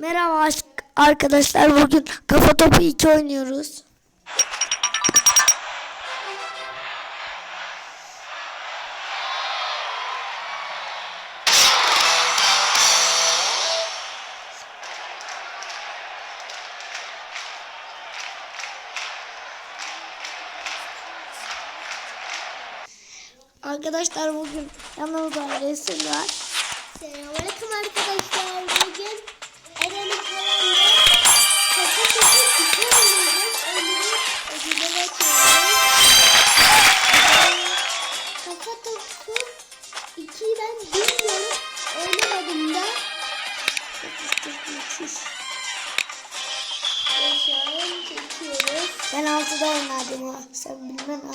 Merhaba arkadaşlar. Bugün kafa topu 2 oynuyoruz. Arkadaşlar bugün yanımızda resim var. Selamünaleyküm arkadaşlar. Bugün Topu 2'yi ben bilmiyorum. Oynamadım da. Ben 6'da oynadım ha. Sen bilmem ha.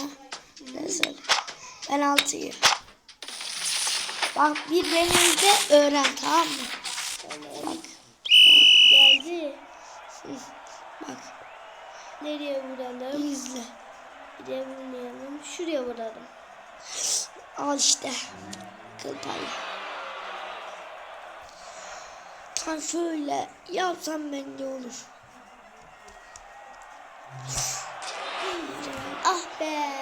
Ne söyle. Ben 6'yı. Bak bir beni izle öğren tamam mı? Bak. Geldi. Bak. Nereye vuralım? izle. Bir de vurmayalım. Şuraya vuralım. Al işte. Kıl payı. Tam şöyle yapsam bence olur. Ah be.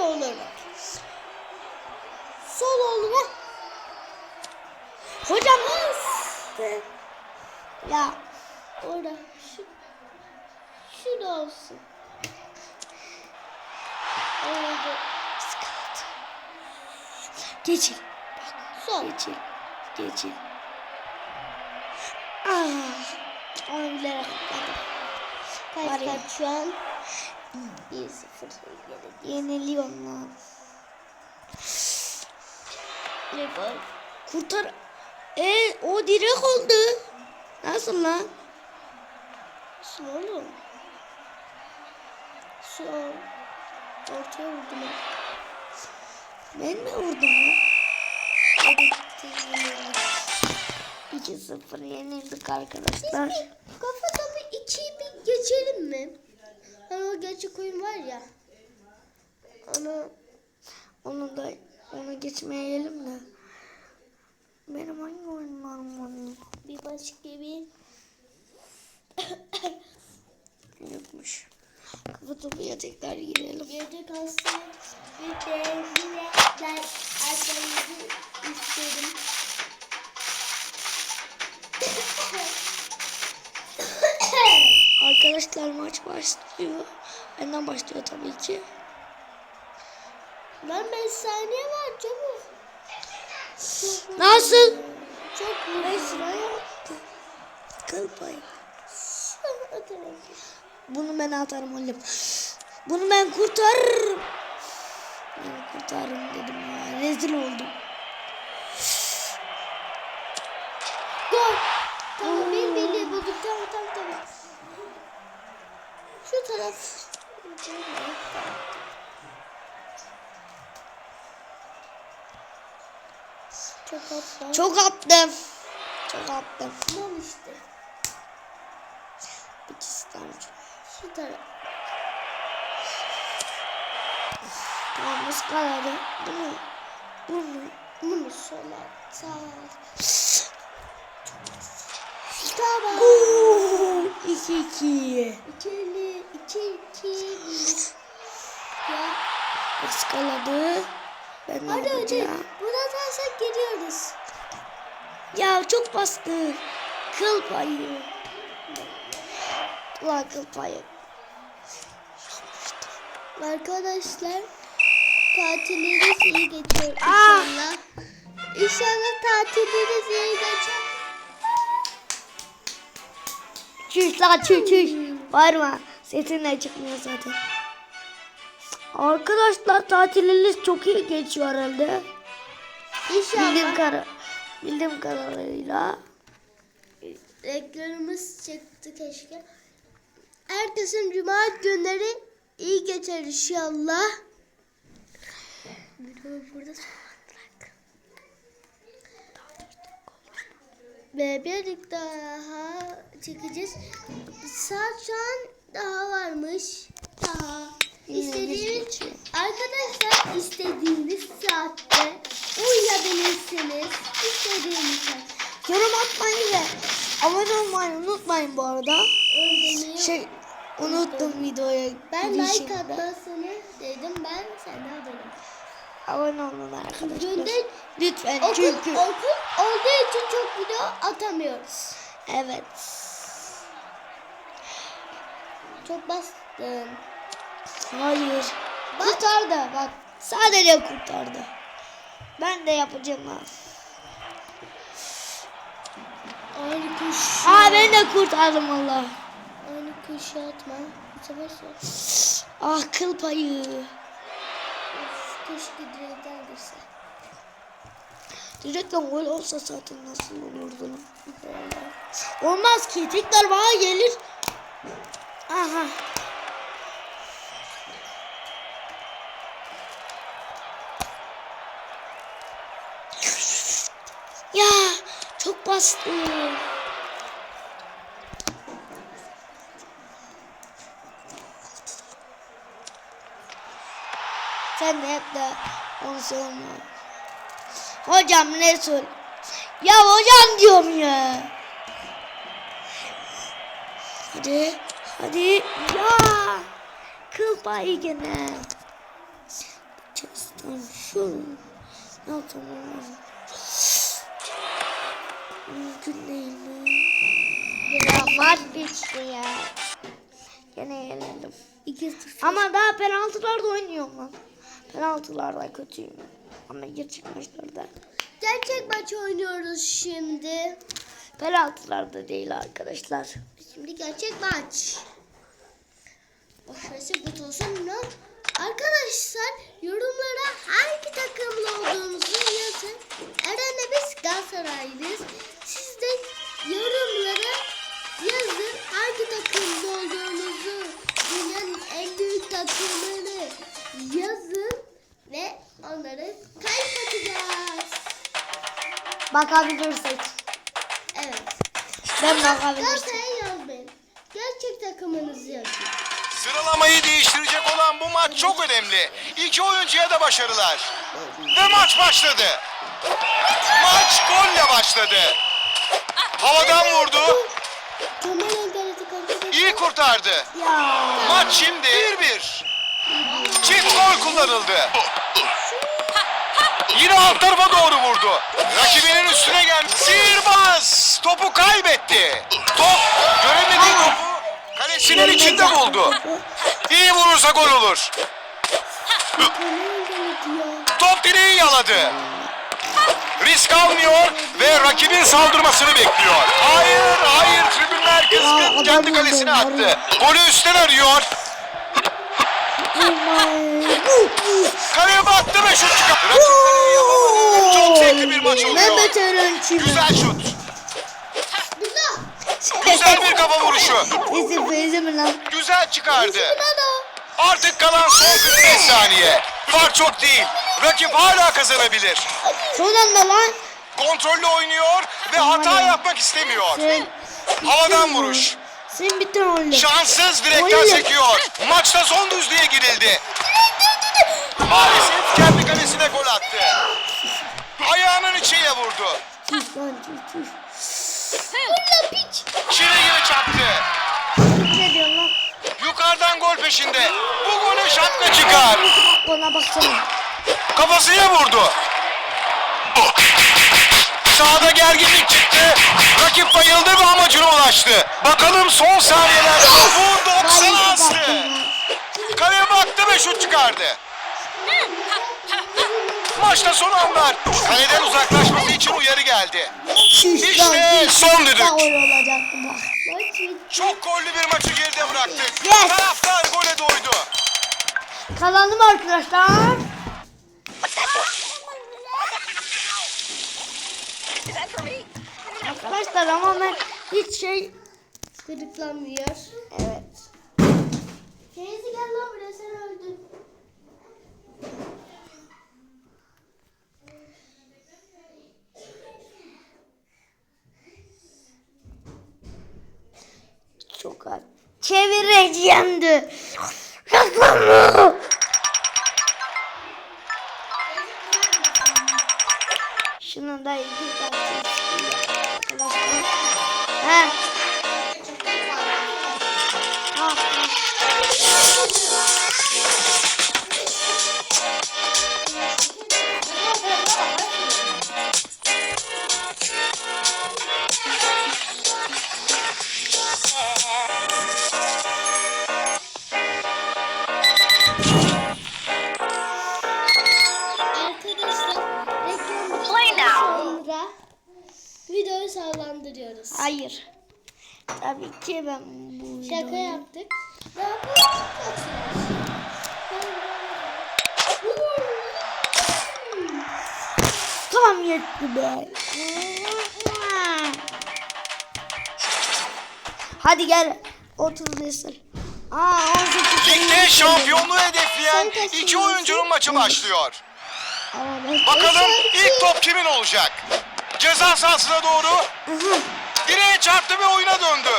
Olur bak. Sol olur ha. Hocam nasıl? Ya Orada. Şu, şurada olsun. Orada. geçil. Sol. Geçil. Geçil. Ah. Onu bilerek atladım. Kaç kaç şu an? 1-0. Yeniliyorum lan. Gol? Kurtar. E o direk oldu. Nasıl lan? Sol oğlum. Sol. Ortaya vurdum. ben. Mi vurdum ya? Yine. 2-0 yenildik arkadaşlar. Bir kafa topu 2'yi bir geçelim mi? Hani o gerçek oyun var ya. Onu Onu da onu geçmeyelim de. Benim hangi oyunlarım var bir başka bir Yokmuş. Kafa topuya tekrar girelim. gece kalsın. Bir de yine ben açmanızı isterim. Arkadaşlar maç başlıyor. Benden başlıyor tabii ki. Lan 5 saniye var çabuk. Nasıl? Çok sıraya attım. Kıl payı. Bunu ben atarım oğlum. Bunu ben kurtarırım. Ben kurtarırım dedim ya. Rezil oldum. Gol. Tamam bir birliği bulduk. Tamam tamam tamam. Şu taraf. Çok atla. Çok attım. Çok attım. Tamam işte. İkisi tane. Şu taraf. Tamam ıskaladı. Bunu. Bunu. Bunu sola. Sağ. Tamam. Gol. 2-2. İkili. iki iki. Ya. Iskaladı. Ben Hadi hadi. Bunu atarsak geliyoruz. Ya çok bastı. Kıl payı. Ulan kıl payı. Arkadaşlar tatilleriniz iyi geçiyor Ah! inşallah. İnşallah tatilleriniz iyi geçer. Çüş lan çüş çüş. Bağırma. Sesin de çıkmıyor zaten. Arkadaşlar tatiliniz çok iyi geçiyor herhalde. Bildiğim, İnşallah kara, bildiğim kadarıyla. renklerimiz çıktı keşke. Herkesin cuma günleri iyi geçer inşallah. Videoyu burada sonlandırdık. Ve bir daha çekeceğiz. Saat şu an daha varmış. Daha. İstediğiniz arkadaşlar istediğiniz saatte uyuyabilirsiniz. İstediğiniz kadar. Yorum atmayı ve abone olmayı unutmayın bu arada. Öldürmeyi Şey unuttum videoya Ben like girişimde. atmasını dedim ben sen de abone ol. Abone olun arkadaşlar. Günde Lütfen okul, çünkü okul olduğu için çok video atamıyoruz. evet. Çok bastım. Hayır. Kurtardı bak. Sadece kurtardı. Ben de yapacağım ha. Aynı kuş. Aa ben de kurtardım valla. Aynı kuşu atma. Bu sefer. Ah kıl payı. Keşke direkten girse. Direkten gol olsa zaten nasıl olurdu? Olmaz ki tekrar bana gelir. Aha. Ya çok bastı. Sen de hep de onu. Hocam ne sor? Ya hocam diyorum ya. Hadi. Hadi. Ya. Kıl payı gene. Çestim şu. Ne yapalım? Mümkün değil mi? Ya maç bitti ya. Gene yenildim. Ama daha penaltılarda oynuyorum lan. Penaltılarda kötüyüm. Ama gerçek maçlarda. Gerçek maç oynuyoruz şimdi. Penaltılarda değil arkadaşlar. Şimdi gerçek maç. Başarısı bu olsun mu? Arkadaşlar yorumlara hangi takımlı olduğunuzu yazın. Eren'le biz Galatasaraylıyız. Siz de yorumlara yazın hangi takımlı olduğunuzu. Bakabilirsek. Evet. Ben bakabilirsem. Galatasaray'ı yazmayın. Gerçek takımınızı yazın. Sıralamayı değiştirecek olan bu maç çok önemli. İki oyuncuya da başarılar. Ve maç başladı. Maç golle başladı. Havadan vurdu. Kemal iyi kurtardı. Ya. Maç şimdi 1-1. Çift gol kullanıldı. Yine alt tarafa doğru vurdu. Rakibinin üstüne geldi. Sihirbaz topu kaybetti. Top göremediği topu kalesinin içinde buldu. İyi vurursa gol olur. Top direği yaladı. Risk almıyor ve rakibin saldırmasını bekliyor. Hayır, hayır. Tribünler kızgın kendi kalesine attı. Golü üstten arıyor. Kaleye baktı ve şut çıkarttı. Rakip kaleye yapamadı. Çok bir maç oluyor. Mehmet Öğrenci. Güzel şut. Güzel. Güzel bir kafa vuruşu. Feyzi mi lan? Güzel çıkardı. Artık kalan son 45 saniye. Fark çok değil. Rakip hala kazanabilir. Son anda lan. Kontrollü oynuyor ve hata yapmak istemiyor. Sen. Havadan vuruş. Sen bitti oğlum. Şanssız direkten sekiyor. Maçta son düzlüğe girildi. Maalesef kendi kalesine gol attı. Ayağının içiyle vurdu. Tüh lan tüh tüh. Fırla piç. Çile gibi çarptı. Ne diyorsun lan? Yukarıdan gol peşinde. Bu gole şapka çıkar. Ona baksana. Kafasıyla vurdu. Sahada gerginlik çıktı. Rakip bayıldı ve amacına ulaştı. Bakalım son saniyelerde bu 90 Vay, astı. Kaleye baktı ve şut çıkardı. Maçta son anlar. Kaleden uzaklaşması için uyarı geldi. İşte son düdük. Çok gollü bir maçı geride bıraktık. Yes. Taraftar gole doydu. Kazandım arkadaşlar. Arkadaşlar ama ben hiç şey... Gıdıklanmıyor. Evet. Teyze gel lan buraya sen öldün. Çok az. Çevireceğim de. Yapma. Videoyu sallandırıyoruz. Hayır. Tabii ki ben bu Şaka videoyu- yaptık. Ne yapıyorsun? Tamam yetti be. Hadi gel. 30 nesil. Aa 18 Ligde şampiyonluğu hedefleyen iki oyuncunun maçı başlıyor. Bakalım ilk top kimin olacak? Ceza sahasına doğru direğe çarptı ve oyuna döndü.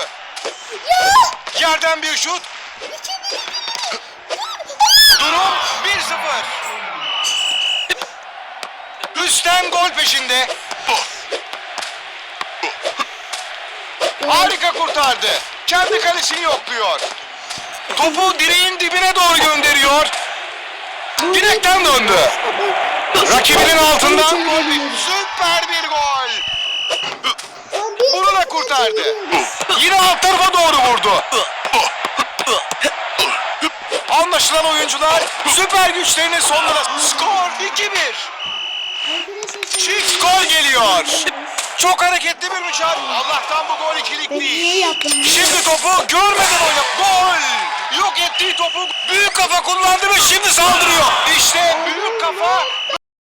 Yerden bir şut. Durum 1-0. Üstten gol peşinde. Harika kurtardı. Kendi kalesini yokluyor. Topu direğin dibine doğru gönderiyor. Direkten döndü. Rakibinin altından. Süper bir gol. Bunu da kurtardı. Yine alt tarafa doğru vurdu. Anlaşılan oyuncular süper güçlerini sonunda skor 2-1. Çift gol geliyor. Çok hareketli bir mücadele. Allah'tan bu gol ikilik değil. Şimdi topu görmeden oynadı. Gol! Yok ettiği topu büyük kafa kullandı ve şimdi saldırıyor. İşte büyük kafa